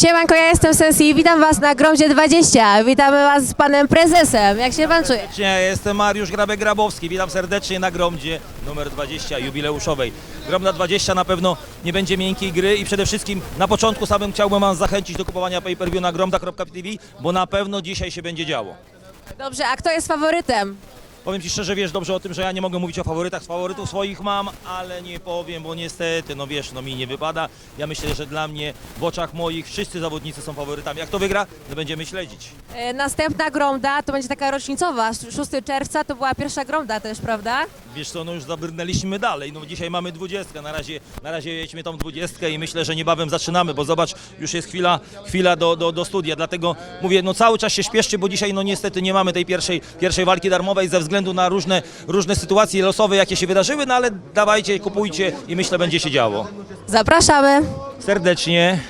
Siemanko, ja jestem Sensi i witam Was na Gromdzie 20. Witamy Was z Panem Prezesem. Jak się Pan czuje? Serdecznie, ja jestem Mariusz Grabek-Grabowski, witam serdecznie na Gromdzie numer 20 jubileuszowej. Gromda 20 na pewno nie będzie miękkiej gry i przede wszystkim na początku samym chciałbym Was zachęcić do kupowania pay-per-view na gromda.tv, bo na pewno dzisiaj się będzie działo. Dobrze, a kto jest faworytem? Powiem Ci szczerze, wiesz dobrze o tym, że ja nie mogę mówić o faworytach, faworytów swoich mam, ale nie powiem, bo niestety, no wiesz, no mi nie wypada. Ja myślę, że dla mnie w oczach moich wszyscy zawodnicy są faworytami. Jak to wygra, to będziemy śledzić. E, Następna Gromda to będzie taka rocznicowa. 6 czerwca to była pierwsza Gromda też, prawda? Wiesz co, no już zabrnęliśmy dalej, no dzisiaj mamy 20, na razie, na razie jedźmy tą 20 i myślę, że niebawem zaczynamy, bo zobacz, już jest chwila, chwila do, do, do studia, dlatego mówię, no cały czas się śpieszcie, bo dzisiaj no niestety nie mamy tej pierwszej, pierwszej walki darmowej ze względu na różne, różne sytuacje losowe, jakie się wydarzyły, no ale dawajcie, kupujcie i myślę, będzie się działo. Zapraszamy. Serdecznie.